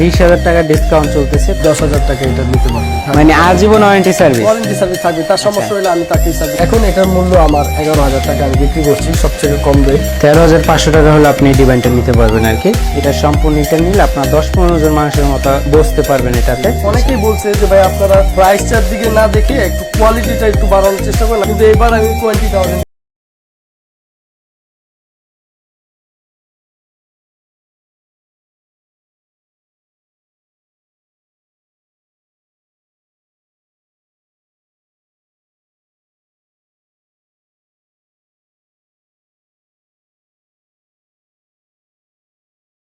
বিশ হাজার টাকা ডিসকাউন্ট চলতেছে দশ হাজার টাকা এটা নিতে পারবে। মানে আজীবন ওয়ারেন্টি সার্ভিস ওয়ারেন্টি সার্ভিস থাকবে তার সমস্যা হলে আমি তাকেই সার্ভিস এখন এটার মূল্য আমার এগারো হাজার টাকা আমি বিক্রি করছি সবচেয়ে কম রেট। তেরো হাজার পাঁচশো টাকা হলে আপনি ডিভাইনটা নিতে পারবেন আর কি। এটা সম্পূর্ণ এটা নিলে আপনার দশ পনেরো জন মানুষের মতো বসতে পারবেন এটাতে। অনেকেই বলছে যে ভাই আপনারা প্রাইসটার দিকে না দেখে একটু কোয়ালিটিটা একটু বাড়ানোর চেষ্টা করেন কিন্তু এবার আমি টোয়েন্টি থাউজেন্ড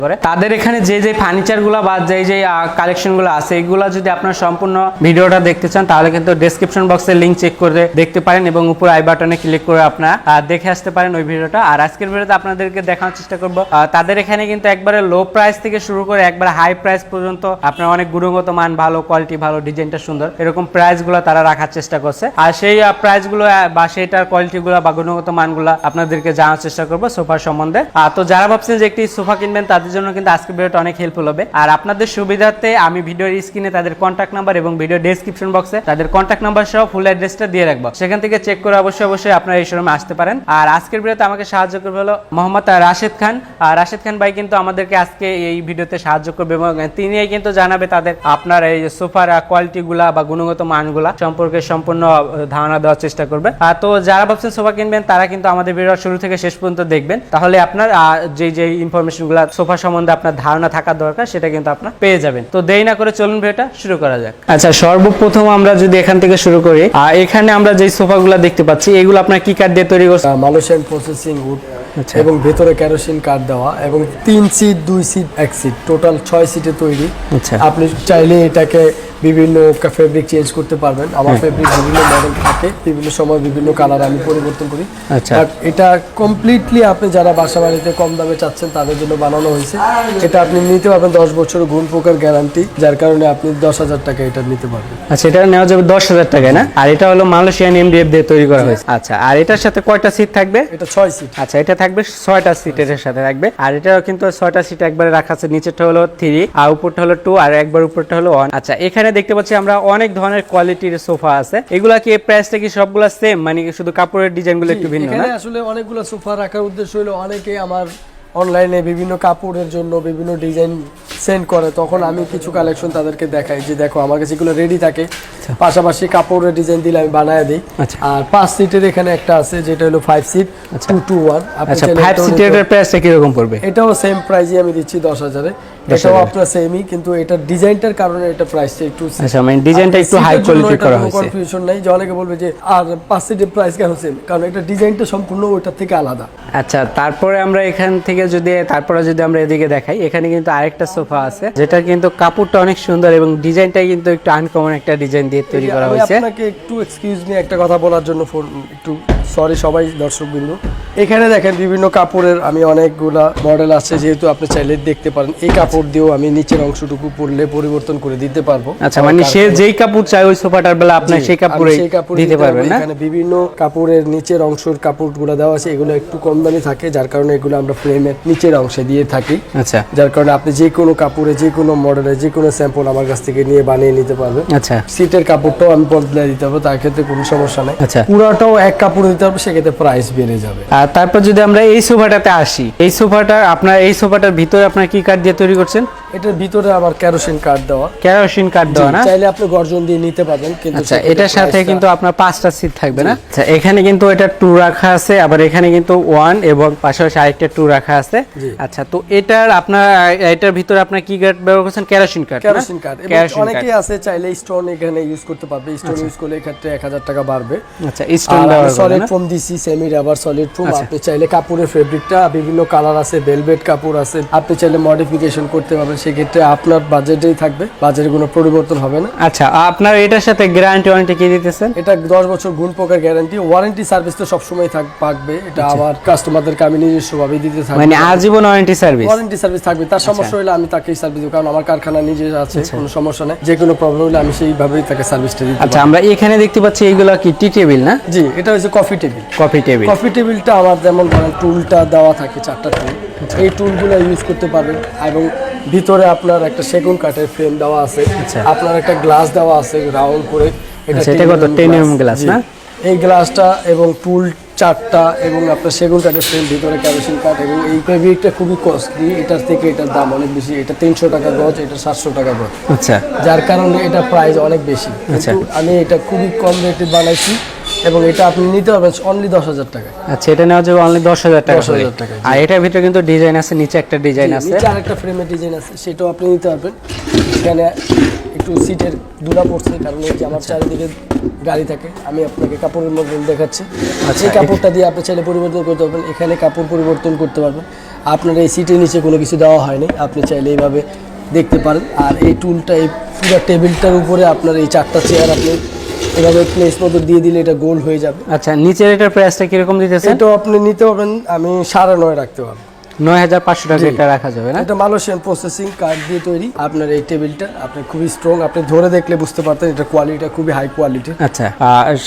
করে। তাদের এখানে যে যে ফার্নিচারগুলো বা যে যে কালেকশনগুলো আছে, এগুলো যদি আপনার সম্পূর্ণ ভিডিওটা দেখতে চান, তাহলে কিন্তু ডেসক্রিপশন বক্সে লিংক চেক করে দেখতে পারেন এবং উপর আই বাটনে ক্লিক করে আপনারা দেখে আসতে পারেন ওই ভিডিওটা। আর আজকের ভিডিওতে আপনাদেরকে দেখানোর চেষ্টা করব তাদের এখানে কিন্তু একবারে লো প্রাইস থেকে শুরু করে একবারে হাই প্রাইস পর্যন্ত আপনার অনেক গুণগত মান, ভালো কোয়ালিটি ভালো ডিজাইনটা সুন্দর, এরকম প্রাইসগুলো তারা রাখার চেষ্টা করছে। আর সেই প্রাইসগুলো বা সেইটার কোয়ালিটিগুলো বা গুণগত মানগুলো আপনাদেরকে জানার চেষ্টা করব সোফার সম্বন্ধে। তো যারা ভাবছেন যে একটি সোফা কিনবেন, তাদের জন্য কিন্তু আজকের ভিডিওটা অনেক হেল্পফুল হবে। আর আপনাদের সুবিধার্থে আমি ভিডিওর স্ক্রিনে তাদের কন্ট্যাক্ট নাম্বার এবং ভিডিও ডেসক্রিপশন বক্সে তাদের কন্ট্যাক্ট নাম্বার সহ ফুল অ্যাড্রেসটা দিয়ে রাখব। সেখান থেকে চেক করে অবশ্যই অবশ্যই আপনারা এই শোরুমে আসতে পারেন। আর আজকের ভিডিওতে আমাকে সাহায্য করবে হলো মোহাম্মদ রাশেদ খান। আর রাশেদ খান ভাই কিন্তু আমাদেরকে আজকে এই ভিডিওতে সাহায্য করবে এবং তিনি কিন্তু জানাবে তাদের আপনার এই সোফার কোয়ালিটি গুলা বা গুণগত মানগুলা সম্পর্কে সম্পূর্ণ ধারণা দেওয়ার চেষ্টা করবে। তো যারা ভাবছেন সোফা কিনবেন, তারা কিন্তু আমাদের ভিডিও শুরু থেকে শেষ পর্যন্ত দেখবেন। তাহলে আপনার যে যে ইনফরমেশনগুলা সোফা সম্বন্ধে আপনার ধারণা থাকা দরকার সেটা কিন্তু আপনার পেয়ে যাবেন। তো দেরি না করে চলুন ভিডিওটা শুরু করা যাক। আচ্ছা সর্বপ্রথম আমরা যদি এখান থেকে শুরু করি আর এখানে আমরা যে সোফাগুলো দেখতে পাচ্ছি এগুলো আপনার কি কাঠ দিয়ে তৈরি করছে মালয়েশিয়ান প্রসেসিং উড। এবং ভেতরে কেরোসিন কাঠ দেওয়া এবং তিন সিট দুই সিট এক সিট টোটাল ছয় সিটে তৈরি। আচ্ছা। আপনি চাইলে এটাকে বিভিন্ন ফেব্রিক চেঞ্জ করতে পারবেন। আমার হ্যাঁ। ফেব্রিক বিভিন্ন মডেল থাকে বিভিন্ন সময় বিভিন্ন কালার আমি পরিবর্তন করি। আচ্ছা। এটা কমপ্লিটলি আপনি যারা বাসা বাড়িতে কম দামে চাচ্ছেন তাদের জন্য বানানো হয়েছে। এটা আপনি নিতে পারবেন দশ বছর গুণ পোকার গ্যারান্টি যার কারণে আপনি দশ হাজার টাকা এটা নিতে পারবেন। আচ্ছা এটা নেওয়া যাবে দশ হাজার টাকায় না? আর এটা হলো মালয়েশিয়ান এমডিএফ দিয়ে তৈরি করা হয়েছে। আচ্ছা আর এটার সাথে কয়টা সিট থাকবে? এটা ছয় সিট আচ্ছা এটা থাকবে ছয়টা সিটের সাথে থাকবে। আর এটাও কিন্তু ছয়টা সিট একবারে রাখা আছে নিচেরটা হলো থ্রি আর উপরটা হলো টু আর একবার উপরটা হলো ওয়ান আচ্ছা এখানে দেখতে পাচ্ছি আমরা অনেক ধরনের কোয়ালিটির সোফা আছে। এগুলা কি প্রাইসটা কি সবগুলা সেম মানে শুধু কাপড়ের ডিজাইনগুলো একটু ভিন্ন না? আসলে অনেকগুলো সোফা রাখার উদ্দেশ্য হলো অনেকে আমার অনলাইনে বিভিন্ন কাপড়ের জন্য বিভিন্ন ডিজাইন সেন্ড করে তখন আমি কিছু কালেকশন তাদেরকে দেখাই যে দেখো আমার কাছে এগুলো রেডি থাকে। পাশাপাশি কাপড়ের ডিজাইন দিলে আমি বানায় দিই। আচ্ছা। আর পাঁচ সিটের এখানে একটা আছে যেটা হলো five seat two two one আচ্ছা ফাইভ সিটের প্রাইসটা কীরকম পড়বে? এটাও সেম প্রাইজে আমি দিচ্ছি দশ হাজারে। এটাও আপনার সেমই কিন্তু এটা ডিজাইনটার কারণে এটা প্রাইসটা একটু আচ্ছা মানে ডিজাইনটা একটু হাই কোয়ালিটি করা হয়েছে। কনফিউশন নাই। যে অনেকে বলবে যে আর প্রাইস কেন সেম কারণ এটা ডিজাইনটা সম্পূর্ণ থেকে আলাদা। আচ্ছা তারপরে আমরা এখান থেকে যদি তারপরে যদি আমরা এদিকে দেখাই এখানে কিন্তু আরেকটা সোফা আছে যেটা কিন্তু কাপড়টা অনেক সুন্দর এবং ডিজাইনটা কিন্তু একটু আনকমন একটা ডিজাইন দিয়ে তৈরি করা হয়েছে। আপনাকে একটু এক্সকিউজ মি একটা কথা বলার জন্য ফোন একটু সরি সবাই দর্শক বিন্দু এখানে দেখেন বিভিন্ন কাপড়ের আমি অনেকগুলা মডেল আছে যেহেতু আপনি চাইলে দেখতে পারেন। এই কাপড় দিয়েও আমি নিচের অংশটুকু পরলে পরিবর্তন করে দিতে পারব। আচ্ছা মানে সে যেই কাপড় চায় ওই সোফাটার বেলা আপনার সেই কাপড়ে কাপড় দিতে পারবেন না? এখানে বিভিন্ন কাপড়ের নিচের অংশের কাপড়গুলো দেওয়া আছে এগুলো একটু কম দামি থাকে যার কারণে এগুলো আমরা ফ্রেমের নিচের অংশে দিয়ে থাকি। আচ্ছা। যার কারণে আপনি যে কোনো কাপড়ে যে কোনো মডেলে যে কোনো স্যাম্পল আমার কাছ থেকে নিয়ে বানিয়ে নিতে পারবেন। আচ্ছা। সিটের কাপড়টাও আমি বদলে দিতে হবে তার ক্ষেত্রে কোনো সমস্যা নেই। আচ্ছা। পুরাটাও এক কাপড় দিতে হবে সেক্ষেত্রে প্রাইস বেড়ে যাবে। আর তারপর যদি আমরা এই সোফাটাতে আসি এই সোফাটা আপনার এই সোফাটার ভিতরে আপনার কি কাঠ দিয়ে তৈরি করছেন? এটার ভিতরে আবার কেরোসিন কাঠ দেওয়া। কেরোসিন কাঠ দেওয়া না? চাইলে আপনি গর্জন দিয়ে নিতে পারবেন কিন্তু আচ্ছা এটার সাথে কিন্তু আপনার পাঁচটা সিট থাকবে না? আচ্ছা এখানে কিন্তু এটা টু রাখা আছে আবার এখানে কিন্তু ওয়ান এবং পাশাপাশি আরেকটা টু রাখা আছে। আচ্ছা তো এটার আপনার এটার ভিতরে আপনার কি ব্যবহার করছেন? কেরোসিন না? কেরোসিন কেরোসিন কাঠ আছে চাইলে স্টোন এখানে ইউজ করতে পারবে। স্টোন ইউজ করলে এক হাজার টাকা বাড়বে। আচ্ছা স্টোন সলিড? ফোম দিছি সেমি রাবার সলিড ফোম আচ্ছা। আপনি চাইলে কাপড়ের ফেব্রিকটা বিভিন্ন কালার আছে ভেলভেট কাপড় আছে। আপনি চাইলে মডিফিকেশন করতে পারবেন। সেক্ষেত্রে আপনার বাজেটেই থাকবে বাজেটের কোনো পরিবর্তন হবে না। আচ্ছা আপনার এটার সাথে গ্যারান্টি ওয়ারেন্টি কি দিতেছেন? এটা দশ বছর গুণ পোকার গ্যারান্টি ওয়ারেন্টি সার্ভিস তো সবসময় থাকবে এটা আমার কাস্টমারদেরকে আমি নিজস্ব ভাবে দিতে থাকব আচ্ছা। মানে আজীবন ওয়ারেন্টি সার্ভিস ওয়ারেন্টি সার্ভিস থাকবে তার সমস্যা হলে আমি তাকেই সার্ভিস দেবো কারণ আমার কারখানা নিজে আছে কোনো সমস্যা নেই। যে কোনো প্রবলেম হলে আমি সেইভাবেই তাকে সার্ভিসটা দিতে আচ্ছা আমরা এখানে দেখতে পাচ্ছি এইগুলো কি টি টেবিল না? জি এটা হচ্ছে coffee table coffee table coffee টেবিলটা আমার যেমন ধরেন টুলটা দেওয়া থাকে চারটা টুল এই টুলগুলো ইউজ করতে পারবেন এবং ভিতরে আপনার একটা সেগুন কাঠের ফ্রেম দেওয়া আছে আচ্ছা। আপনার একটা গ্লাস দেওয়া আছে রাউন্ড করে। আচ্ছা, এটা কত? titanium glass, না? এই গ্লাসটা এবং টুল চারটা এবং আপনার সেগুন কাঠের ফ্রেম ভিতরে ক্যারোসিন কাঠ এবং এই ফেব্রিকটা খুবই কস্টলি এটার থেকে এটার দাম অনেক বেশি। এটা তিনশো টাকা গজ এটা সাতশো টাকা গজ। আচ্ছা। যার কারণে এটা প্রাইস অনেক বেশি। আচ্ছা। আমি এটা খুবই কম রেটে বানাইছি। এবং এটা আপনি নিতে পারবেন অনলি দশ হাজার টাকা। আচ্ছা এটা নেওয়া যাবে অনলি দশ হাজার টাকা 10,000 করে। টাকা, আর এটার ভিতরে কিন্তু ডিজাইন আছে নিচে একটা ডিজাইন আছে নিচে আরেকটা ফ্রেমের ডিজাইন আছে সেটাও আপনি নিতে পারবেন। এখানে একটু সিটের দুলা পড়ছে কারণ এই যে আমার চারিদিকে গাড়ি থাকে আমি আপনাকে কাপড়ের মধ্যে দেখাচ্ছি। আচ্ছা, সেই কাপড়টা দিয়ে আপনি চাইলে পরিবর্তন করতে পারবেন এখানে কাপড় পরিবর্তন করতে পারবেন। আপনার এই সিটের নিচে কোনো কিছু দেওয়া হয়নি আপনি চাইলে এইভাবে দেখতে পারেন। আর এই টুলটা এই পুরো টেবিলটার উপরে আপনার এই চারটা চেয়ার আপনি এভাবে প্লেস মতো দিয়ে দিলে এটা গোল হয়ে যাবে। আচ্ছা নিচের এটার প্রাইসটা কীরকম দিতেছে এটা আপনি নিতে পারবেন আমি সাড়ে নয় রাখতে পারব। নয় হাজার পাঁচশো টাকা এটা রাখা যাবে না? এটা মালয়েশিয়ান প্রসেসিং কার্ড দিয়ে তৈরি। আপনার এই টেবিলটা আপনি খুবই স্ট্রং আপনি ধরে দেখলে বুঝতে পারতেন এটা কোয়ালিটিটা খুবই হাই কোয়ালিটির আচ্ছা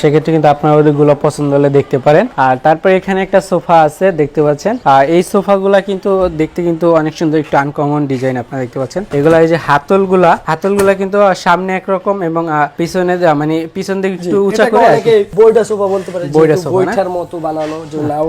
সেক্ষেত্রে কিন্তু আপনার ওইগুলো পছন্দ হলে দেখতে পারেন। আর তারপরে এখানে একটা সোফা আছে দেখতে পাচ্ছেন। আর এই সোফাগুলা কিন্তু দেখতে কিন্তু অনেক সুন্দর একটু আনকমন ডিজাইন আপনারা দেখতে পাচ্ছেন। এগুলা এই যে হাতলগুলা হাতলগুলা কিন্তু সামনে একরকম এবং পিছনে মানে পিছন দিকে একটু উঁচা করে। বইটা সোফা বলতে পারে বইটা সোফা বইটার মতো বানানো যে নাও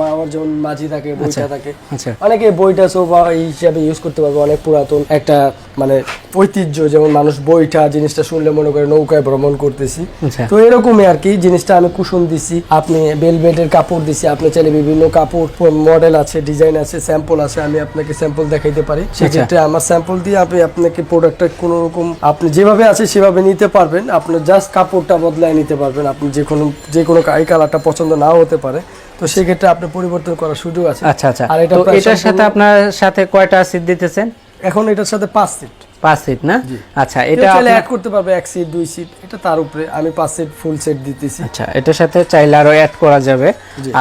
মাওয়ার যেমন মাঝি থাকে বইটা থাকে। আচ্ছা। অনেকে বইটা সোফা হিসাবে ইউজ করতে পারবে অনেক পুরাতন একটা মানে ঐতিহ্য যেমন মানুষ বইটা জিনিসটা শুনলে মনে করে নৌকায় ভ্রমণ করতেছি। আচ্ছা। তো এরকমই আর কি জিনিসটা আমি কুশন দিছি আপনি বেলভেটের কাপড় দিছি আপনি চাইলে বিভিন্ন কাপড় মডেল আছে ডিজাইন আছে স্যাম্পল আছে আমি আপনাকে স্যাম্পল দেখাইতে পারি। আচ্ছা। সেক্ষেত্রে আমার স্যাম্পল দিয়ে আপনি আপনাকে প্রোডাক্টটা কোনো রকম আপনি যেভাবে আছে সেভাবে নিতে পারবেন। আপনি জাস্ট কাপড়টা বদলায় নিতে পারবেন। আপনি যে কোনো যে কোনো এই কালারটা পছন্দ নাও হতে পারে। তো সেক্ষেত্রে আপনি পরিবর্তন করার সুযোগ আছে। আচ্ছা আচ্ছা। আর এটা এটার সাথে আপনার সাথে কয়টা সিট দিতেছেন? এখন এটার সাথে পাঁচ সিট পাঁচ সিট না? আচ্ছা এটা চাইলে অ্যাড করতে পারবে এক সিট দুই সিট এটা তার উপরে। আমি পাঁচ সিট ফুল সেট দিতেছি। আচ্ছা এটার সাথে চাইলে আরও অ্যাড করা যাবে।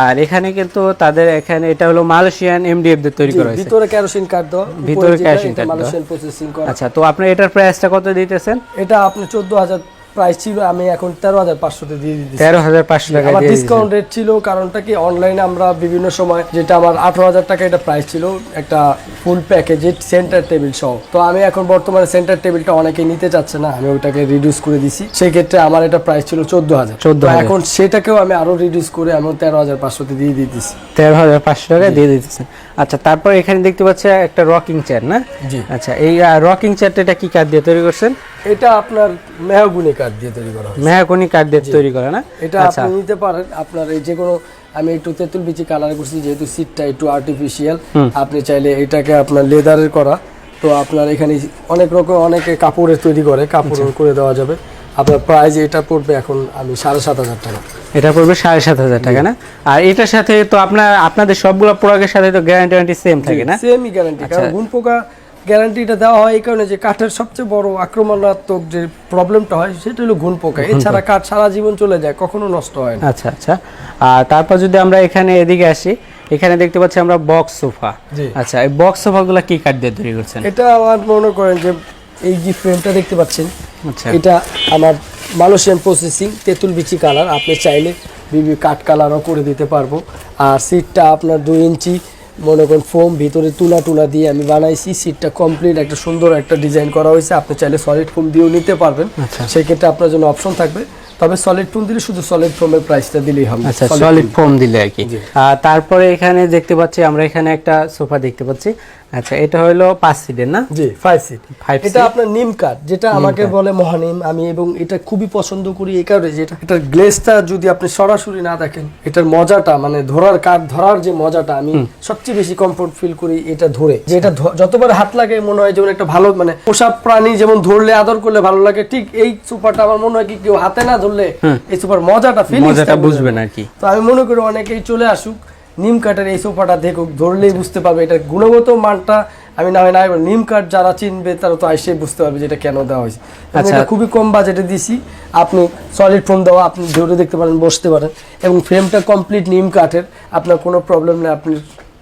আর এখানে কিন্তু তাদের এখানে এটা হলো মালয়েশিয়ান এমডিএফ দিয়ে তৈরি করা হয়েছে। ভিতরে কেরোসিন কার্ড দেওয়া ভিতরে কেরোসিন কাঠ দেওয়া। মালয়েশিয়ান প্রসেসিং করা। আচ্ছা তো আপনি এটার প্রাইসটা কত দিতেছেন? এটা আপনি চোদ্দ হাজার প্রাইস ছিল আমি এখন তেরো হাজার পাঁচশোতে দিয়ে দিতেছি। তেরো হাজার পাঁচশো টাকা আমার ডিসকাউন্ট রেট ছিল কারণটা কি অনলাইনে আমরা বিভিন্ন সময় যেটা আমার আঠারো হাজার টাকা এটা প্রাইস ছিল একটা ফুল প্যাকেজ সেন্টার টেবিল সহ। তো আমি এখন বর্তমানে সেন্টার টেবিলটা অনেকে নিতে চাচ্ছে না আমি ওটাকে রিডিউস করে দিছি। সেই ক্ষেত্রে আমার এটা প্রাইস ছিল চোদ্দ হাজার। 14,000 এখন সেটাকেও আমি আরও রিডিউস করে আমি তেরো হাজার পাঁচশোতে দিয়ে দিতেছি। তেরো হাজার পাঁচশো টাকা দিয়ে দিতেছেন আচ্ছা তারপর এখানে দেখতে পাচ্ছি একটা রকিং চেয়ার না? জি। আচ্ছা এই রকিং চেয়ারটা এটা কি কাঠ দিয়ে তৈরি করছেন? এটা আপনার মেহগুনি কাঠ দিয়ে তৈরি করা হয় মেহাকনি কাঠ দিয়ে তৈরি করা না? এটা আচ্ছা। আপনি নিতে পারেন। আপনার এই যে কোনো আমি একটু তেঁতুল বিচি কালার করছি যেহেতু সিটটা একটু আর্টিফিশিয়াল আপনি চাইলে এটাকে আপনার লেদারের করা। তো আপনার এখানে অনেক রকম অনেকে কাপড়ের তৈরি করে কাপড় আচ্ছা। করে দেওয়া যাবে। আপনার প্রাইস এটা পড়বে এখন আমি সাড়ে সাত হাজার টাকা। এটা পড়বে সাড়ে সাত হাজার টাকা না? আর এটার সাথে তো আপনার আপনাদের সবগুলো প্রোডাক্টের সাথে তো গ্যারান্টি সেম থাকে না? সেমই গ্যারান্টি আচ্ছা। কারণ গুণ পোকা গ্যারান্টিটা দেওয়া হয় এই কারণে যে কাঠের সবচেয়ে বড় আক্রমণাত্মক যে প্রবলেমটা হয় সেটা হলো ঘুন পোকা। এছাড়া কাঠ সারা জীবন চলে যায় কখনো নষ্ট হয় না। আচ্ছা আচ্ছা। আর তারপর যদি আমরা এখানে এদিকে আসি এখানে দেখতে পাচ্ছি আমরা বক্স সোফা। আচ্ছা এই বক্স সোফাগুলো কি কাঠ দিয়ে তৈরি করছেন? এটা আমার মনে করেন যে এই যে ফ্রেমটা দেখতে পাচ্ছেন আচ্ছা। এটা আমার মালয়েশিয়ান প্রসেসিং তেঁতুল বিচি কালার আপনি চাইলে বিভি কাঠ কালারও করে দিতে পারব। আর সিটটা আপনার দুই ইঞ্চি মনে করেন ফোম ভিতরে তুলা টুলা দিয়ে আমি বানাইছি। সিটটা কমপ্লিট একটা সুন্দর একটা ডিজাইন করা হয়েছে। আপনি চাইলে সলিড ফোম দিয়েও নিতে পারবেন। আচ্ছা। সেক্ষেত্রে আপনার জন্য অপশন থাকবে। তবে সলিড ফোম দিলে শুধু সলিড ফোমের প্রাইসটা দিলেই হবে। আচ্ছা সলিড ফোম দিলে আর কি। তারপরে এখানে দেখতে পাচ্ছি আমরা এখানে একটা সোফা দেখতে পাচ্ছি। আচ্ছা এটা হলো পাঁচ সিটের না? জি ফাইভ সিট Five এটা আপনার নিম কাঠ যেটা আমাকে বলে মহানিম আমি এবং এটা খুবই পছন্দ করি এই কারণে যে এটা এটার গ্লেসটা যদি আপনি সরাসরি না দেখেন এটার মজাটা মানে ধরার কাঠ ধরার যে মজাটা আমি সবচেয়ে বেশি কমফোর্ট ফিল করি এটা ধরে। যে এটা যতবার হাত লাগে মনে হয় যেমন একটা ভালো মানে পোষা প্রাণী যেমন ধরলে আদর করলে ভালো লাগে ঠিক এই সুপারটা আমার মনে হয় কি কেউ হাতে না ধরলে এই সুপার মজাটা ফিল মজাটা বুঝবেন আর কি। তো আমি মনে করি অনেকেই চলে আসুক নিম কাঠের এই সোফাটা দেখুক ধরলেই বুঝতে পারবে এটা গুণগত মানটা। আমি না হয় না এবার নিম কাঠ যারা চিনবে তারা তো আইসে বুঝতে পারবে যে এটা কেন দেওয়া হয়েছে। আচ্ছা। এটা খুবই কম বাজেটে দিছি। আপনি সলিড ফোম দেওয়া আপনি ধরে দেখতে পারেন বসতে পারেন। এবং ফ্রেমটা কমপ্লিট নিম কাঠের আপনার কোনো প্রবলেম নেই আপনি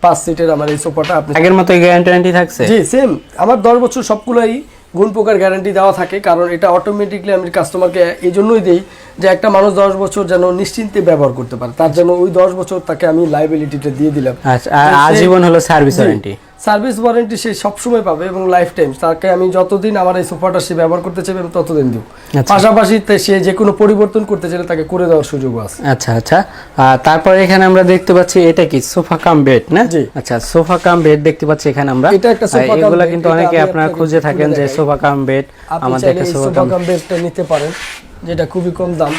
পাঁচ সিটের আমার এই সোফাটা আপনি আগের মতো গ্যারান্টি থাকছে? জি সেম আমার দশ বছর সবগুলোই গুণ প্রকার গ্যারান্টি দেওয়া থাকে কারণ এটা অটোমেটিকলি আমি কাস্টমারকে এই জন্যই দিই যে একটা মানুষ দশ বছর যেন নিশ্চিন্তে ব্যবহার করতে পারে। তার জন্য ওই দশ বছর তাকে আমি লাইবিলিটিটা দিয়ে দিলাম। আচ্ছা আজীবন হলো সার্ভিস ওয়ারেন্টি সার্ভিস ওয়ারেন্টি সে সবসময় পাবে এবং লাইফ টাইম তাকে আমি যতদিন আমার এই সোফাটা সে ব্যবহার করতে চাইবে আমি ততদিন দিব। আচ্ছা। পাশাপাশি সে যে কোনো পরিবর্তন করতে চাইলে তাকে করে দেওয়ার সুযোগও আছে। আচ্ছা আচ্ছা। আর তারপর এখানে আমরা দেখতে পাচ্ছি এটা কি সোফা কাম বেড না? জি। আচ্ছা সোফা কাম বেড দেখতে পাচ্ছি এখানে আমরা। এটা একটা আর cum এগুলা কিন্তু অনেকে আপনারা খুঁজে থাকেন যে সোফা কাম বেড আমাদের একটা সোফা সোফা কাম। কাম বেডটা নিতে পারেন যেটা খুবই কম দাম।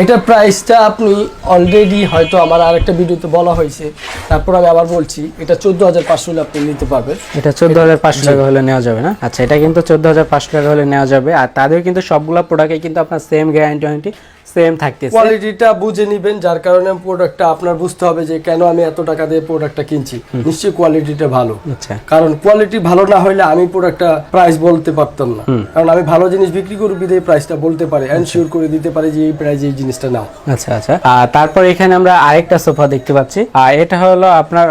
এটার প্রাইসটা আপনি অলরেডি হয়তো আমার আরেকটা ভিডিওতে বলা হয়েছে। তারপর আমি আবার বলছি এটা চোদ্দ হাজার পাঁচশো হলে আপনি নিতে পারবেন। এটা চোদ্দ হাজার পাঁচশো টাকা হলে নেওয়া যাবে না? আচ্ছা এটা কিন্তু চোদ্দ হাজার পাঁচশো টাকা হলে নেওয়া যাবে। আর তাদের কিন্তু সবগুলো প্রোডাক্টে কিন্তু আপনার সেম গ্যারান্টি ওয়ারেন্টি সেম থাকতেছে। কোয়ালিটিটা বুঝে নিবেন যার কারণে প্রোডাক্টটা আপনার বুঝতে হবে যে কেন আমি এত টাকা দিয়ে প্রোডাক্টটা কিনছি। নিশ্চয়ই কোয়ালিটিটা ভালো। আচ্ছা। কারণ কোয়ালিটি ভালো না হলে আমি প্রোডাক্টটা প্রাইস বলতে পারতাম না। কারণ আমি ভালো জিনিস বিক্রি করি বিদে প্রাইসটা বলতে পারি। এনশিওর করে দিতে পারি যে এই প্রাইজে এই জিনিসটা নাও। আচ্ছা আচ্ছা। আর তারপর এখানে আমরা আরেকটা সোফা দেখতে পাচ্ছি। আর এটা হলো আপনার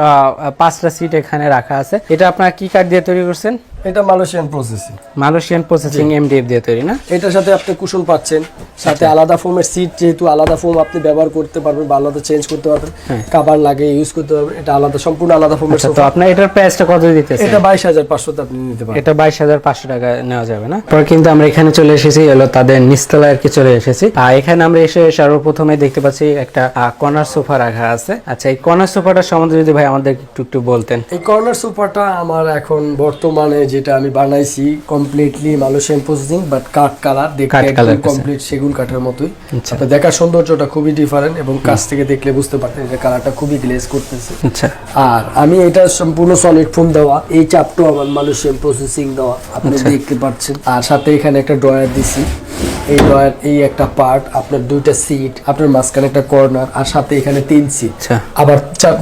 পাঁচটা সিট এখানে রাখা আছে। এটা আপনার কি কাঠ দিয়ে তৈরি করছেন? এটা Malaysian processing Malaysian processing MDF দিয়ে তৈরি না? এটার সাথে আপনি কুশন পাচ্ছেন সাথে আচ্ছা। আলাদা ফোমের সিট যেহেতু আলাদা ফোম আপনি ব্যবহার করতে পারবেন বা আলাদা চেঞ্জ করতে পারবেন কাবার লাগে ইউজ করতে পারবেন এটা আলাদা সম্পূর্ণ আলাদা ফোমের হ্যাঁ। আচ্ছা তো আপনার এটার প্রাইসটা কত দিতেছে এটা আপনি নিতে এটা বাইশ হাজার পাঁচশো টাকা নেওয়া যাবে না? পরে কিন্তু আমরা এখানে চলে এসেছি হলো তাদের নিচতলায় আর কি চলে এসেছি। আর এখানে আমরা এসে সর্বপ্রথমে দেখতে পাচ্ছি একটা কর্নার সোফা রাখা আছে। আচ্ছা এই কর্নার সোফাটার সম্বন্ধে যদি ভাই আমাদের একটু একটু বলতেন। এই কর্নার সোফাটা আমার এখন বর্তমানে যেটা আমি বানাইছি কমপ্লিটলি মালয়েশিয়ান প্রসেসিং বাট কাঠ কালার দেখতে একদম কমপ্লিট সেগুন কাঠের মতোই। আচ্ছা। আপনার দেখার সৌন্দর্যটা খুবই ডিফারেন্ট এবং কাছ থেকে দেখলে বুঝতে পারতেন যে কালারটা খুবই গ্লেজ করতেছে। আচ্ছা। আর আমি এটা সম্পূর্ণ সলিড ফোম দেওয়া এই চাপটাও আমার মালয়েশিয়ান প্রসেসিং দেওয়া আপনি আচ্ছা। দেখতে পাচ্ছেন। আর সাথে এখানে একটা ড্রয়ার দিছি। এই ড্রয়ার এই একটা পার্ট আপনার দুইটা সিট আপনার মাঝখানে একটা কর্নার আর সাথে এখানে তিন সিট আবার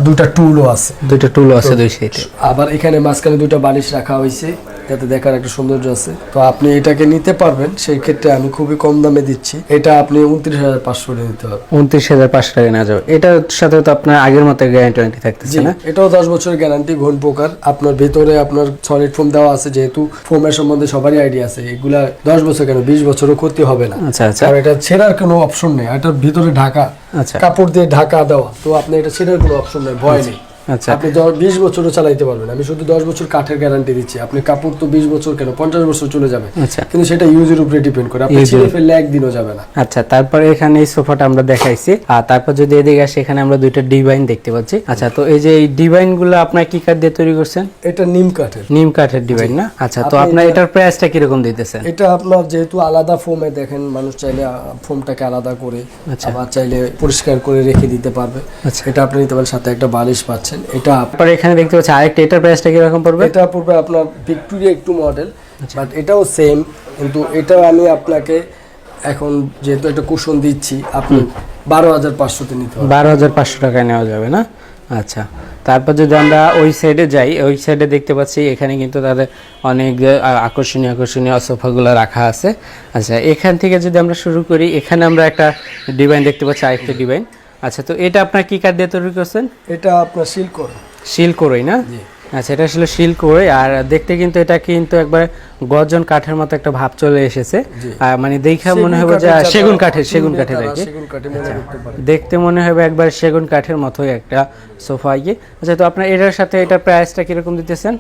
দুইটা টুলও আছে। দুইটা টুল আছে দুই সাইডে আবার এখানে মাঝখানে দুইটা বালিশ রাখা হয়েছে। যাতে দেখার একটা সৌন্দর্য আছে। তো আপনি এটাকে নিতে পারবেন সেই ক্ষেত্রে আমি খুবই কম দামে দিচ্ছি। এটা আপনি উনত্রিশ হাজার পাঁচশো নিতে হবে। উনত্রিশ হাজার পাঁচশো টাকা নেওয়া যাবে। এটার সাথে তো আপনার আগের মতো গ্যারান্টি ওয়ারেন্টি থাকতেছে না? এটাও দশ বছরের গ্যারান্টি ঘন প্রকার। আপনার ভেতরে আপনার সলিড ফোম দেওয়া আছে যেহেতু ফোমের সম্বন্ধে সবারই আইডিয়া আছে। এগুলা দশ বছর কেন বিশ বছরও ক্ষতি হবে না। আচ্ছা আচ্ছা। আর এটা ছেঁড়ার কোনো অপশন নেই। এটার ভিতরে ঢাকা আচ্ছা। কাপড় দিয়ে ঢাকা দেওয়া। তো আপনি এটা ছেঁড়ার কোনো অপশন নেই ভয় নেই। আচ্ছা। আপনি বিশ বছরও চালাইতে পারবেন। আমি শুধু দশ বছর কাঠের গ্যারান্টি দিচ্ছি। আপনি কাপড় তো বিশ বছর কেন? পঞ্চাশ বছর চলে যাবে। আচ্ছা। কিন্তু সেটা ইউজের উপরে ডিপেন্ড করে। আপনি ছিঁড়ে। ফেললে একদিনও যাবে না। আচ্ছা তারপরে এখানে এই সোফাটা আমরা দেখাইছি। আর তারপর যদি এদিকে আসি এখানে আমরা দুইটা ডিভাইন দেখতে পাচ্ছি। আচ্ছা তো এই যে এই ডিভাইনগুলো আপনার কি কাঠ দিয়ে তৈরি করছেন? এটা নিম কাঠের। নিম কাঠের ডিভাইন না? আচ্ছা তো আপনার এটা- এটার প্রাইসটা কীরকম দিতেছেন? এটা আপনার যেহেতু আলাদা ফোমে দেখেন মানুষ চাইলে ফোমটাকে আলাদা করে আচ্ছা। আবার চাইলে পরিষ্কার করে রেখে দিতে পারবে। আচ্ছা। এটা আপনি নিতে পারেন সাথে একটা বালিশ পাচ্ছেন। এটা আপ- তারপরে এখানে দেখতে পাচ্ছি আরেকটা এটার প্রাইসটা কীরকম পড়বে? এটা পড়বে আপনার ভিক্টোরিয়া একটু মডেল আচ্ছা। বাট এটাও সেম কিন্তু এটাও আমি আপনাকে এখন যেহেতু একটা কুশন দিচ্ছি আপনি বারো হাজার পাঁচশোতে নিতে হবে বারো হাজার পাঁচশো টাকায় নেওয়া যাবে না? আচ্ছা। তারপর যদি আমরা ওই সাইডে যাই ওই সাইডে দেখতে পাচ্ছি এখানে কিন্তু তাদের অনেক আকর্ষণীয় আকর্ষণীয় সোফাগুলো রাখা আছে। আচ্ছা এখান থেকে যদি আমরা শুরু করি এখানে আমরা একটা ডিভাইন দেখতে পাচ্ছি আরেকটা ডিভাইন আচ্ছা তো এটা আপনার কি কাঠ দিয়ে তৈরি করছেন? এটা আপনার সিল্ক করে শিল না? আচ্ছা এটা আসলে শিল করই আর দেখতে কিন্তু এটা কিন্তু একবার গর্জন কাঠের মতো একটা ভাব চলে এসেছে। আর মানে দেখা মনে হবে যে সেগুন কাঠের সেগুন কাঠের আর কি। কাঠে মনে দেখতে মনে হবে একবার সেগুন কাঠের মতোই একটা সোফা ইয়ে। আচ্ছা তো আপনার এটার সাথে এটার প্রাইসটা কীরকম দিতেছেন?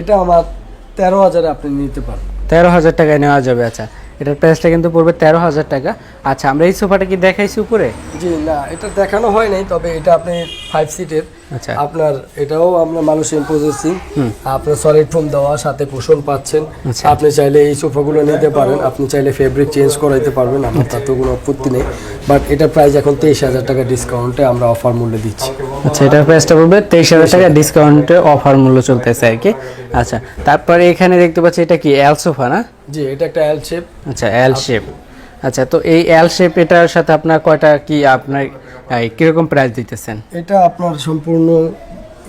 এটা আমার তেরো হাজারে আপনি নিতে পারেন। তেরো হাজার টাকায় নেওয়া যাবে আচ্ছা। এটার প্রাইসটা কিন্তু পড়বে তেরো হাজার টাকা। আচ্ছা আমরা এই সোফাটা কি দেখাইছি উপরে? জি, না, এটা দেখানো হয় নাই, তবে এটা আপনি ফাইভ সিটের আচ্ছা। আপনার এটাও আপনার মানুষের প্রসেসিং আপনার সলিড ফোম দেওয়া সাথে কুশন পাচ্ছেন। আচ্ছা। আপনি চাইলে এই সোফাগুলো নিতে পারেন। আপনি চাইলে ফেব্রিক চেঞ্জ করাইতে পারবেন। আমার তাতে কোনো আপত্তি নেই। বাট এটা প্রাইস এখন তেইশ হাজার টাকা ডিসকাউন্টে আমরা অফার মূল্যে দিচ্ছি। আচ্ছা এটার প্রাইসটা পড়বে তেইশ হাজার টাকা ডিসকাউন্টে অফার মূল্য চলতেছে আর কি। আচ্ছা তারপরে এখানে দেখতে পাচ্ছি এটা কি এল সোফা না? জি এটা একটা এল শেপ আচ্ছা এল শেপ আচ্ছা তো এই এল শেপ এটার সাথে আপনার কয়টা কি আপনার কীরকম প্রাইস দিতেছেন? এটা আপনার সম্পূর্ণ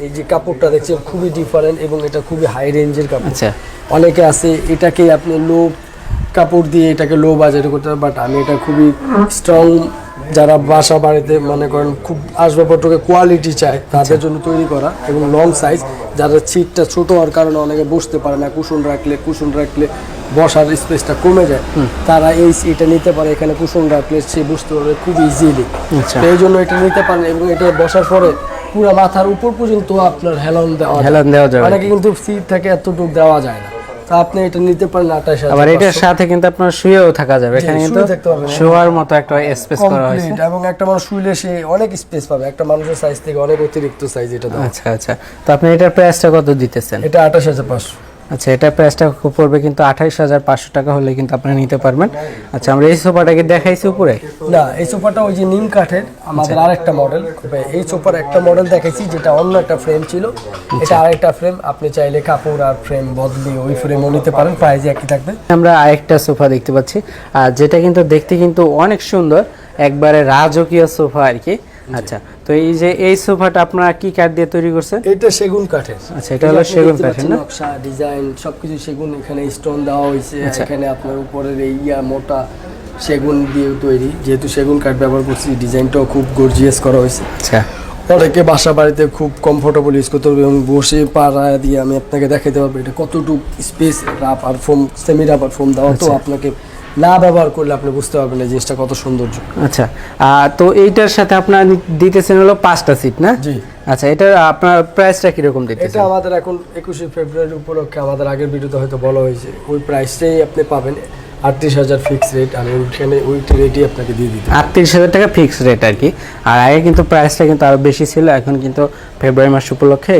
এই যে কাপড়টা দেখছেন খুবই ডিফারেন্ট এবং এটা খুবই হাই রেঞ্জের কাপড়। আচ্ছা। অনেকে আছে এটাকে আপনি লো কাপড় দিয়ে এটাকে লো বাজারে করতে বাট আমি এটা খুবই স্ট্রং যারা বাসা বাড়িতে মনে করেন খুব আসবাবপত্রকে কোয়ালিটি চায় তাদের জন্য তৈরি করা এবং লং সাইজ যাদের ছিটটা ছোট হওয়ার কারণে অনেকে বসতে পারে না কুশন রাখলে কুশন রাখলে বসার স্পেসটা কমে যায় তারা এই এটা নিতে পারে। এখানে কুশন রাখলে সে বুঝতে পারবে খুব ইজিলি আচ্ছা। এই জন্য এটা নিতে পারেন এবং এটা বসার পরে পুরো মাথার উপর পর্যন্ত আপনার হেলন দেওয়া যায়। হেলান দেওয়া যাবে। অনেকে কিন্তু সিট থেকে এতটুকু দেওয়া যায় না। তো আপনি এটা নিতে পারেন আবার এটার সাথে কিন্তু আপনার শুয়েও থাকা যাবে। এখানে কিন্তু। শোয়ার মতো একটা স্পেস করা হয়েছে। এবং একটা মানুষ শুইলে সে অনেক স্পেস পাবে। একটা মানুষের সাইজ থেকে অনেক অতিরিক্ত সাইজ এটা আচ্ছা আচ্ছা। তো আপনি এটার প্রাইসটা কত দিতেছেন? এটা আঠাশ হাজার পাঁচশো। আচ্ছা এটা প্রাইসটা পড়বে কিন্তু আঠাইশ হাজার পাঁচশো টাকা হলে কিন্তু আপনি নিতে পারবেন। আচ্ছা আমরা এই সোফাটাকে দেখাইছি উপরে? না এই সোফাটা ওই যে নিম কাঠের আমাদের আচ্ছা। আরেকটা মডেল এই সোফার একটা মডেল দেখাইছি যেটা অন্য একটা ফ্রেম ছিল। আচ্ছা। এটা আরেকটা ফ্রেম আপনি চাইলে কাপড় আর ফ্রেম বদলি ওই ফ্রেমও নিতে পারেন প্রাইস একই থাকবে। আমরা আরেকটা সোফা দেখতে পাচ্ছি। আর যেটা কিন্তু দেখতে কিন্তু অনেক সুন্দর একবারে রাজকীয় সোফা আর কি। আচ্ছা তো এই যে এই সোফাটা আপনারা কি কাঠ দিয়ে তৈরি করছেন? এটা সেগুন কাঠের। আচ্ছা, এটা হলো সেগুন কাঠের না? নকশা ডিজাইন সবকিছু সেগুন এখানে স্টোন দেওয়া হয়েছে আচ্ছা। এখানে আপনার উপরের এই ইয়া মোটা সেগুন দিয়ে তৈরি। যেহেতু সেগুন কাঠ ব্যবহার করছি ডিজাইনটাও খুব গর্জিয়াস করা হয়েছে। আচ্ছা। অনেকে বাসা বাড়িতে খুব কমফোর্টেবল ইউজ করতে পারবে এবং বসে পাড়া দিয়ে আমি আপনাকে দেখাতে পারব এটা কতটুকু space rubber foam semi rubber foam দেওয়া তো আপনাকে না ব্যবহার করলে আপনি বুঝতে পারবেন না জিনিসটা কত সৌন্দর্য। আচ্ছা আর তো এইটার সাথে আপনার দিতেছেন হলো পাঁচটা সিট না? জি। আচ্ছা এটা আপনার প্রাইসটা কীরকম এটা দিতেছেন আমাদের এখন একুশে ফেব্রুয়ারি উপলক্ষে আমাদের আগের ভিডিওতে হয়তো বলা হয়েছে। ওই প্রাইসটাই আপনি পাবেন। আটত্রিশ হাজার ফিক্স রেট আমি ওইখানে ওই রেটই আপনাকে দিয়ে দিতে আটত্রিশ হাজার টাকা ফিক্সড রেট আর কি। আর আগে কিন্তু প্রাইসটা কিন্তু আরও বেশি ছিল এখন কিন্তু ফেব্রুয়ারি মাস উপলক্ষে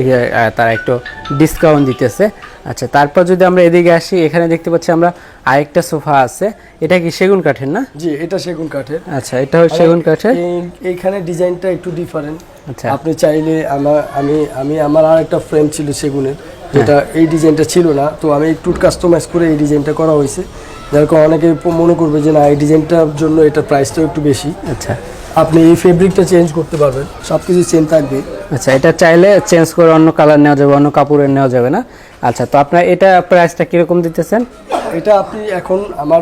তারা একটু ডিসকাউন্ট দিতেছে। আচ্ছা তারপর যদি আমরা এদিকে আসি এখানে দেখতে পাচ্ছি আমরা আরেকটা সোফা আছে। এটা কি সেগুন কাঠের না? জি এটা সেগুন কাঠের। আচ্ছা এটা হলো সেগুন কাঠের। এই- এইখানে ডিজাইনটা একটু ডিফারেন্ট আচ্ছা। আপনি চাইলে আমার আমি আমি আমার আর একটা ফ্রেম ছিল সেগুনের। যেটা এই ডিজাইনটা ছিল না তো আমি একটু কাস্টমাইজ করে এই ডিজাইনটা করা হয়েছে। যার কারণে অনেকে মনে করবে যে না এই ডিজাইনটার জন্য এটার প্রাইসটাও একটু বেশি। আচ্ছা। আপনি এই ফেব্রিকটা চেঞ্জ করতে পারবেন সব কিছু চেঞ্জ থাকবে। আচ্ছা এটা চাইলে চেঞ্জ করে অন্য কালার নেওয়া যাবে অন্য কাপড়ের নেওয়া যাবে না? আচ্ছা তো আপনার এটা প্রাইসটা কীরকম দিতেছেন? এটা আপনি এখন আমার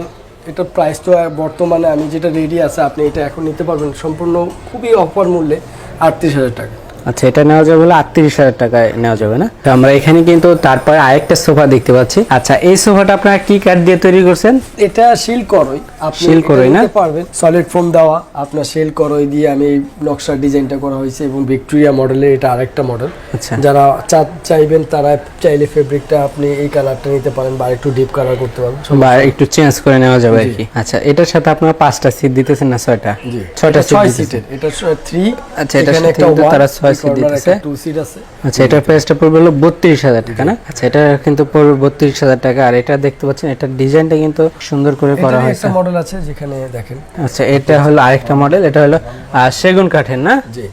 এটা প্রাইস তো বর্তমানে আমি যেটা রেডি আছে আপনি এটা এখন নিতে পারবেন। সম্পূর্ণ খুবই অফার মূল্যে আটত্রিশ হাজার টাকা। আচ্ছা এটা নেওয়া যাবে হলো আটত্রিশ হাজার টাকায় নেওয়া যাবে না? তো আমরা এখানে কিন্তু তারপরে আরেকটা সোফা দেখতে পাচ্ছি। আচ্ছা এই সোফাটা আপনারা কি কাঠ দিয়ে তৈরি করছেন? এটা শিল করই। শিল করই না? পারবেন। সলিড ফোম দেওয়া। আপনার শিল করই দিয়ে আমি নকশার ডিজাইনটা করা হয়েছে এবং ভিক্টোরিয়া মডেলের এটা আরেকটা মডেল আচ্ছা। যারা চা- চাইবেন তারা চাইলে ফেব্রিকটা আপনি এই কালারটা নিতে পারেন বা একটু ডিপ কালার করতে পারেন বা একটু চেঞ্জ করে নেওয়া যাবে আর কি। আচ্ছা এটার সাথে আপনারা পাঁচটা সিট দিতেছেন না ছয়টা? ছয়টা সিট ছয় সিটের এটা থ্রি আচ্ছা, এটা তারা ছয় দিতেছে। আচ্ছা এটার প্রাইসটা পড়বে হলো বত্রিশ হাজার টাকা না? আচ্ছা এটা কিন্তু পড়বে বত্রিশ হাজার টাকা আর এটা দেখতে পাচ্ছেন এটার ডিজাইনটা কিন্তু সুন্দর করে করা হয়েছে। একটা মডেল আছে যেখানে দেখেন। আচ্ছা এটা হলো আরেকটা মডেল এটা হলো সেগুন কাঠের না? জি।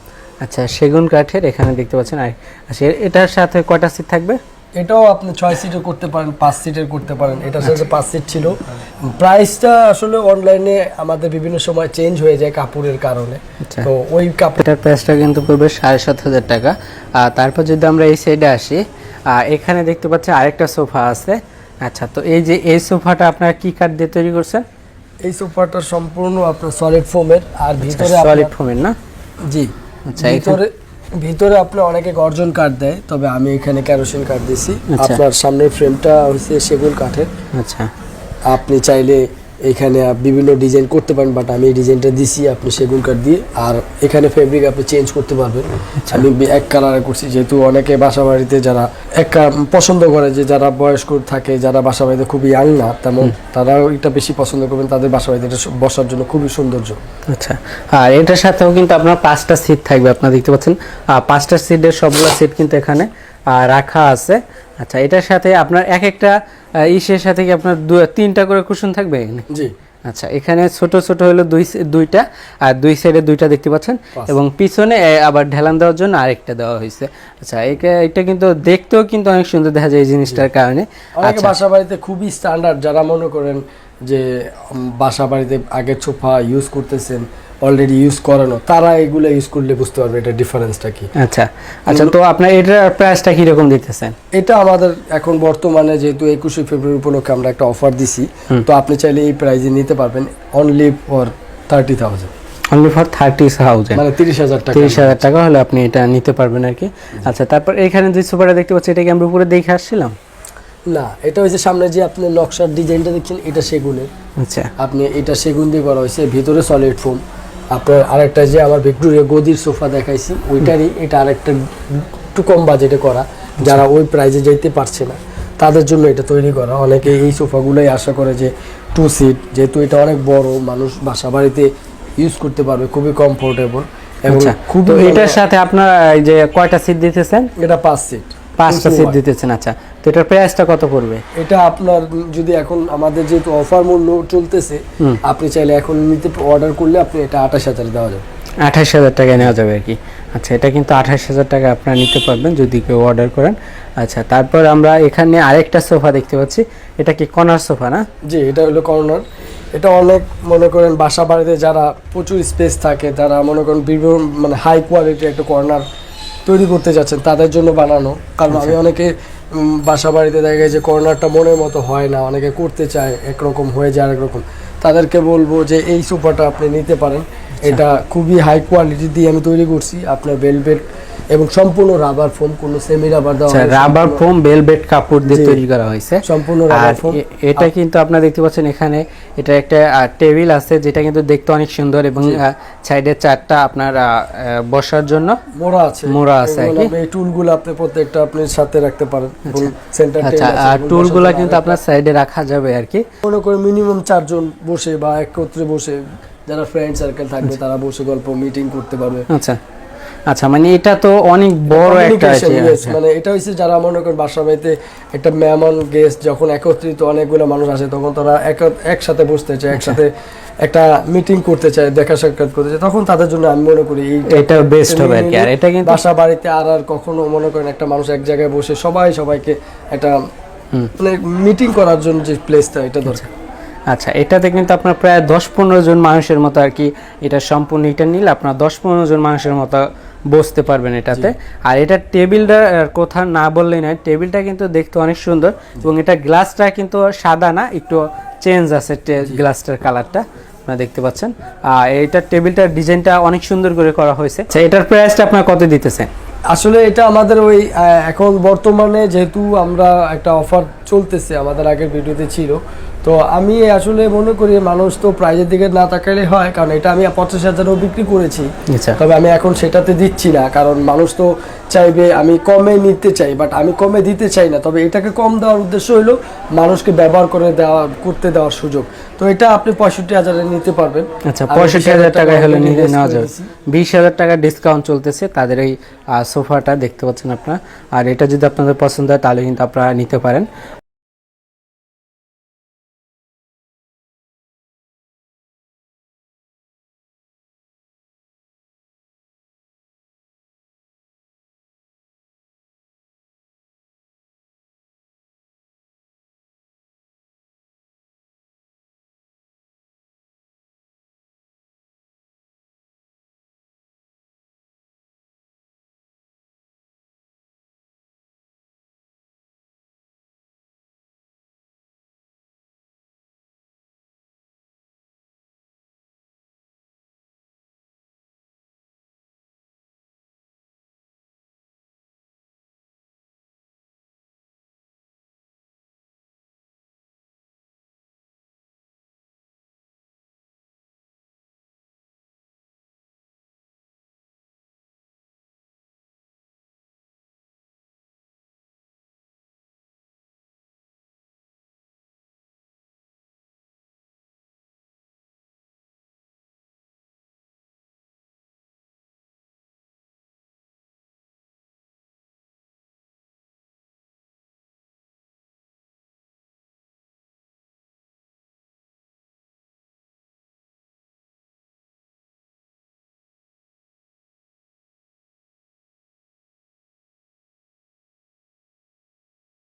আচ্ছা সেগুন কাঠের এখানে দেখতে পাচ্ছেন আর আচ্ছা এটার সাথে কয়টা সিট থাকবে? এটাও আপনি ছয় সিটের করতে পারেন পাঁচ সিটের করতে পারেন। এটা আচ্ছা। সাথে পাঁচ সিট ছিল। প্রাইসটা আসলে অনলাইনে আমাদের বিভিন্ন সময় চেঞ্জ হয়ে যায় কাপড়ের কারণে। আচ্ছা। তো ওই কাপড়টার প্রাইসটা কিন্তু পড়বে সাড়ে সাত হাজার টাকা। আর তারপর যদি আমরা এই সাইডে আসি এখানে দেখতে পাচ্ছি আরেকটা সোফা আছে। আচ্ছা তো এই যে এই সোফাটা আপনারা কি কাঠ দিয়ে তৈরি করছেন? এই সোফাটা সম্পূর্ণ আপনার সলিড ফোমের আর ভিতরে সলিড ফোমের না? জি। আচ্ছা, ভিতরে ভিতরে আপনি অনেকে গর্জন কাঠ দেয় তবে আমি এখানে ক্যারোসিন কাঠ দিছি। আচ্ছা। আপনার সামনের ফ্রেমটা হচ্ছে সেগুন কাঠের। আচ্ছা। আপনি চাইলে এখানে বিভিন্ন ডিজাইন করতে পারেন বাট আমি এই ডিজাইনটা দিছি আপনি সেগুন কাঠ দিয়ে। আর এখানে ফেব্রিক আপনি চেঞ্জ করতে পারবেন। আচ্ছা। আমি এক কালারে করছি যেহেতু অনেকে বাসা বাড়িতে যারা এক পছন্দ করে যে যারা বয়স্ক থাকে যারা বাসা বাড়িতে খুবই ইয়াং না তেমন তারাও এটা বেশি পছন্দ করবেন তাদের বাসা বাড়িতে এটা বসার জন্য খুবই সৌন্দর্য। আচ্ছা। আর এটার সাথেও কিন্তু আপনার পাঁচটা সিট থাকবে আপনারা দেখতে পাচ্ছেন। পাঁচটা সিটের সবগুলো সিট কিন্তু এখানে রাখা আছে। আচ্ছা এটার সাথে আপনার এক একটা ইসের সাথে কি আপনার দু- তিনটা করে কুশন থাকবে? জি। আচ্ছা এখানে ছোট ছোট হলো দুই দুইটা আর দুই সাইডে দুইটা দেখতে পাচ্ছেন। এবং পিছনে আবার ঢেলান দেওয়ার জন্য আরেকটা দেওয়া হয়েছে। আচ্ছা এটা কিন্তু দেখতেও কিন্তু অনেক সুন্দর দেখা যায় এই জিনিসটার কারণে। অনেকে আচ্ছা। বাসা বাড়িতে খুবই স্ট্যান্ডার্ড যারা মনে করেন যে বাসা বাড়িতে আগে সোফা ইউজ করতেছেন অলরেডি ইউজ করানো তারা এগুলো ইউজ করলে বুঝতে পারবে এটা ডিফারেন্সটা কি। আচ্ছা আচ্ছা তো আপনার এটার প্রাইসটা কীরকম দিতেছেন? এটা আমাদের এখন বর্তমানে যেহেতু একুশে ফেব্রুয়ারি উপলক্ষে আমরা একটা অফার দিছি তো আপনি চাইলে এই প্রাইজে নিতে পারবেন only for thirty thousand only for thirty thousand মানে তিরিশ হাজার টাকা। তিরিশ হাজার টাকা হলে আপনি এটা নিতে পারবেন আর কি। আচ্ছা তারপর এখানে যে সুপারটা দেখতে পাচ্ছি এটা কি আমরা উপরে দেখে আসছিলাম? না এটা হচ্ছে সামনে যে আপনি নকশার ডিজাইনটা দেখছেন এটা সেগুনের। আচ্ছা। আপনি এটা সেগুন দিয়ে করা হয়েছে ভিতরে সলিড ফোম আপনার আরেকটা যে আমার ভিক্টোরিয়া গদির সোফা দেখাইছি ওইটারই এটা আরেকটা একটু কম বাজেটে করা যারা ওই প্রাইজে যেতে পারছে না তাদের জন্য এটা তৈরি করা। অনেকে এই সোফাগুলোই আশা করে যে টু সিট যেহেতু এটা অনেক বড় মানুষ বাসা বাড়িতে ইউজ করতে পারবে খুবই কমফোর্টেবল এবং আচ্ছা খুব এটার সাথে আপনার এই যে কয়টা সিট দিতেছেন? এটা পাঁচ সিট পাঁচটা সেট দিতেছেন আচ্ছা। তো এটার প্রাইসটা কত পড়বে? এটা আপনার যদি এখন আমাদের যেহেতু অফার মূল্য চলতেছে আপনি চাইলে এখন নিতে অর্ডার করলে আপনি এটা আঠাশ হাজার দেওয়া যাবে। আঠাশ হাজার টাকায় নেওয়া যাবে আর কি। আচ্ছা এটা কিন্তু আঠাশ হাজার টাকা আপনারা নিতে পারবেন যদি কেউ অর্ডার করেন। আচ্ছা তারপর আমরা এখানে আরেকটা সোফা দেখতে পাচ্ছি। এটা কি কর্নার সোফা না? জি এটা হলো কর্নার এটা অনেক মনে করেন বাসা বাড়িতে যারা প্রচুর স্পেস থাকে তারা মনে করেন বিভিন্ন মানে হাই কোয়ালিটির একটা কর্নার তৈরি করতে যাচ্ছেন তাদের জন্য বানানো। কারণ আমি অনেকে উম, বাসা বাড়িতে দেখা যায় যে কর্নারটা মনের মতো হয় না অনেকে করতে চায় একরকম হয়ে যায় আরেক রকম তাদেরকে বলব যে এই সোফাটা আপনি নিতে পারেন। এটা খুবই হাই কোয়ালিটি দিয়ে আমি তৈরি করছি আপনার বেলভেট এবং সম্পূর্ণ রাবার ফোম কোনো সেমি রাবার দেওয়া আচ্ছা রাবার ফোম বেলভেট কাপড় দিয়ে তৈরি করা হয়েছে। সম্পূর্ণ রাবার ফোম এটা কিন্তু আপনারা দেখতে পাচ্ছেন এখানে এটা একটা টেবিল আছে যেটা কিন্তু দেখতে অনেক সুন্দর এবং সাইডে চারটা আপনার বসার জন্য মোড়া আছে। মোড়া আছে কি? এই টুলগুলো আপনি প্রত্যেকটা আপনি সাথে রাখতে পারেন সেন্টার আচ্ছা। আর টুলগুলা কিন্তু আপনার সাইডে রাখা যাবে আর কি। মনে করে মিনিমাম চারজন বসে বা একত্রে বসে যারা ফ্রেন্ড সার্কেল থাকবে তারা বসে গল্প মিটিং করতে পারবে। আচ্ছা। আচ্ছা মানে এটা তো অনেক বড় একটা আচ্ছা। মানে এটা হচ্ছে যারা মনে করেন বাসা বাড়িতে একটা মেহমান গেস্ট যখন একত্রিত অনেকগুলো মানুষ আসে তখন তারা একসাথে বসতে চায় একসাথে একটা মিটিং করতে চায় দেখা সাক্ষাৎ করতে চায় তখন তাদের জন্য আমি মনে করি এটা বেস্ট হবে আর কি। আর এটা কিন্তু বাসা বাড়িতে আর আর কখনো মনে করেন একটা মানুষ এক জায়গায় বসে সবাই সবাইকে একটা মানে মিটিং করার জন্য যে প্লেসটা এটা দরকার। আচ্ছা এটাতে কিন্তু আপনার প্রায় দশ পনেরো জন মানুষের মতো আর কি এটা সম্পূর্ণ এটা নিলে আপনার দশ পনেরো জন মানুষের মতো বসতে পারবেন এটাতে। আর এটা টেবিলটা কথা না বললেই নয় টেবিলটা কিন্তু দেখতে অনেক সুন্দর এবং এটা গ্লাসটা কিন্তু সাদা না একটু চেঞ্জ আছে গ্লাসটার কালারটা আপনারা দেখতে পাচ্ছেন। আর এটা টেবিলটার ডিজাইনটা অনেক সুন্দর করে করা হয়েছে। আচ্ছা এটার প্রাইসটা আপনার কত দিতেছেন? আসলে এটা আমাদের ওই এখন বর্তমানে যেহেতু আমরা একটা অফার চলতেছে আমাদের আগের ভিডিওতে ছিল তো আমি আসলে মনে করি মানুষ তো প্রাইজের দিকে না তাকালে হয় কারণ এটা আমি পঞ্চাশ হাজারও বিক্রি করেছি। আচ্ছা। তবে আমি এখন সেটাতে দিচ্ছি না কারণ মানুষ তো চাইবে আমি কমে নিতে চাই বাট আমি কমে দিতে চাই না। তবে এটাকে কম দেওয়ার উদ্দেশ্য হলো মানুষকে ব্যবহার করে দেওয়া করতে দেওয়ার সুযোগ। তো এটা আপনি পঁয়ষট্টি হাজারে নিতে পারবেন। আচ্ছা পঁয়ষট্টি হাজার টাকায় হলে নিয়ে নেওয়া যাবে বিশ হাজার টাকা ডিসকাউন্ট চলতেছে তাদের এই সোফাটা দেখতে পাচ্ছেন আপনারা। আর এটা যদি আপনাদের পছন্দ হয় তাহলে কিন্তু আপনারা নিতে পারেন।